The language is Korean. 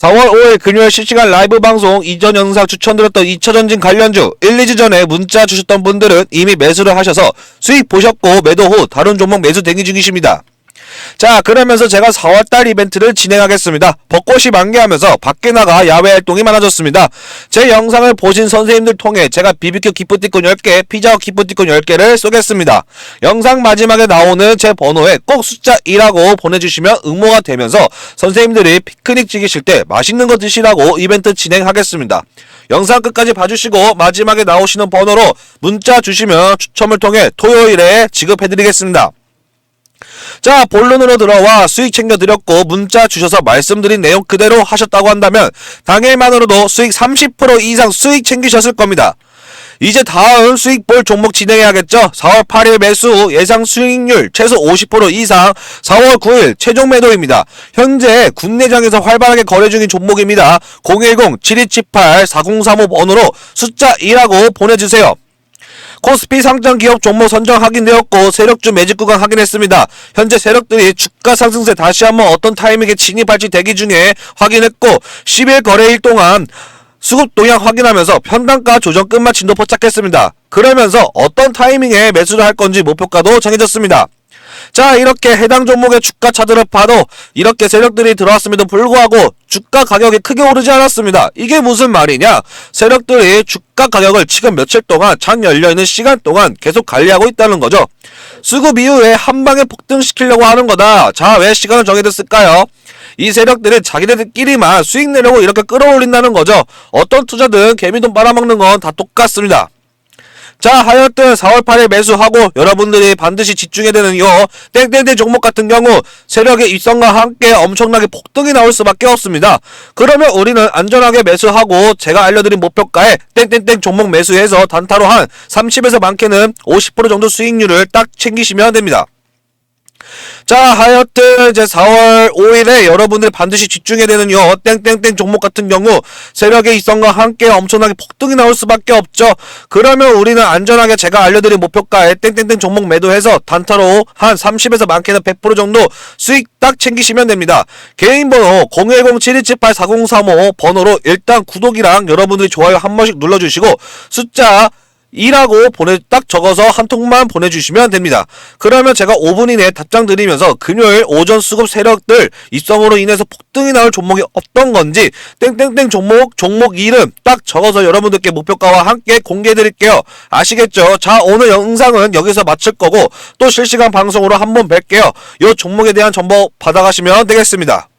4월 5일 금요일 실시간 라이브 방송 이전 영상 추천드렸던 2차 전진 관련주 1, 2주 전에 문자 주셨던 분들은 이미 매수를 하셔서 수익 보셨고 매도 후 다른 종목 매수 대기 중이십니다. 자 그러면서 제가 4월달 이벤트를 진행하겠습니다. 벚꽃이 만개하면서 밖에 나가 야외 활동이 많아졌습니다. 제 영상을 보신 선생님들 통해 제가 BBQ 기프티콘 10개, 피자헛 기프티콘 10개를 쏘겠습니다. 영상 마지막에 나오는 제 번호에 꼭 숫자 2라고 보내주시면 응모가 되면서 선생님들이 피크닉 즐기실 때 맛있는 거 드시라고 이벤트 진행하겠습니다. 영상 끝까지 봐주시고 마지막에 나오시는 번호로 문자 주시면 추첨을 통해 토요일에 지급해드리겠습니다. 자, 본론으로 들어와 수익 챙겨드렸고 문자 주셔서 말씀드린 내용 그대로 하셨다고 한다면 당일만으로도 수익 30% 이상 수익 챙기셨을 겁니다. 이제 다음 수익 볼 종목 진행해야겠죠? 4월 8일 매수 예상 수익률 최소 50% 이상 4월 9일 최종 매도입니다. 현재 국내장에서 활발하게 거래 중인 종목입니다. 010-7278-4035 번호로 숫자 2라고 보내주세요. 코스피 상장 기업 종목 선정 확인되었고 세력주 매집 구간 확인했습니다. 현재 세력들이 주가 상승세 다시 한번 어떤 타이밍에 진입할지 대기 중에 확인했고 10일 거래일 동안 수급 동향 확인하면서 편단가 조정 끝맛 진도 포착했습니다. 그러면서 어떤 타이밍에 매수를 할 건지 목표가도 정해졌습니다. 자 이렇게 해당 종목의 주가 차트를 봐도 이렇게 세력들이 들어왔음에도 불구하고 주가 가격이 크게 오르지 않았습니다. 이게 무슨 말이냐? 세력들이 주가 가격을 지금 며칠 동안 장 열려있는 시간 동안 계속 관리하고 있다는 거죠. 수급 이후에 한 방에 폭등시키려고 하는 거다. 자 왜 시간을 정해뒀을까요? 이 세력들은 자기네들끼리만 수익 내려고 이렇게 끌어올린다는 거죠. 어떤 투자든 개미돈 빨아먹는 건 다 똑같습니다. 자, 하여튼 4월 8일 매수하고 여러분들이 반드시 집중해야 되는 요 땡땡땡 종목 같은 경우 세력의 입성과 함께 엄청나게 폭등이 나올 수밖에 없습니다. 그러면 우리는 안전하게 매수하고 제가 알려드린 목표가에 땡땡땡 종목 매수해서 단타로 한 30에서 많게는 50% 정도 수익률을 딱 챙기시면 됩니다. 자, 하여튼 이제 4월 5일에 여러분들이 반드시 집중해야 되는 요 땡땡땡 종목 같은 경우 세력의 입성과 함께 엄청나게 폭등이 나올 수밖에 없죠. 그러면 우리는 안전하게 제가 알려드린 목표가에 땡땡땡 종목 매도해서 단타로 한 30에서 많게는 100% 정도 수익 딱 챙기시면 됩니다. 개인 번호 010-7278-4035 번호로 일단 구독이랑 여러분들이 좋아요 한 번씩 눌러주시고 숫자 2라고 보내 딱 적어서 한 통만 보내주시면 됩니다. 그러면 제가 5분 이내에 답장 드리면서 금요일 오전 수급 세력들 입성으로 인해서 폭등이 나올 종목이 어떤 건지 땡땡땡 종목 종목 이름 딱 적어서 여러분들께 목표가와 함께 공개해 드릴게요. 아시겠죠? 자 오늘 영상은 여기서 마칠 거고 또 실시간 방송으로 한번 뵐게요. 이 종목에 대한 정보 받아가시면 되겠습니다.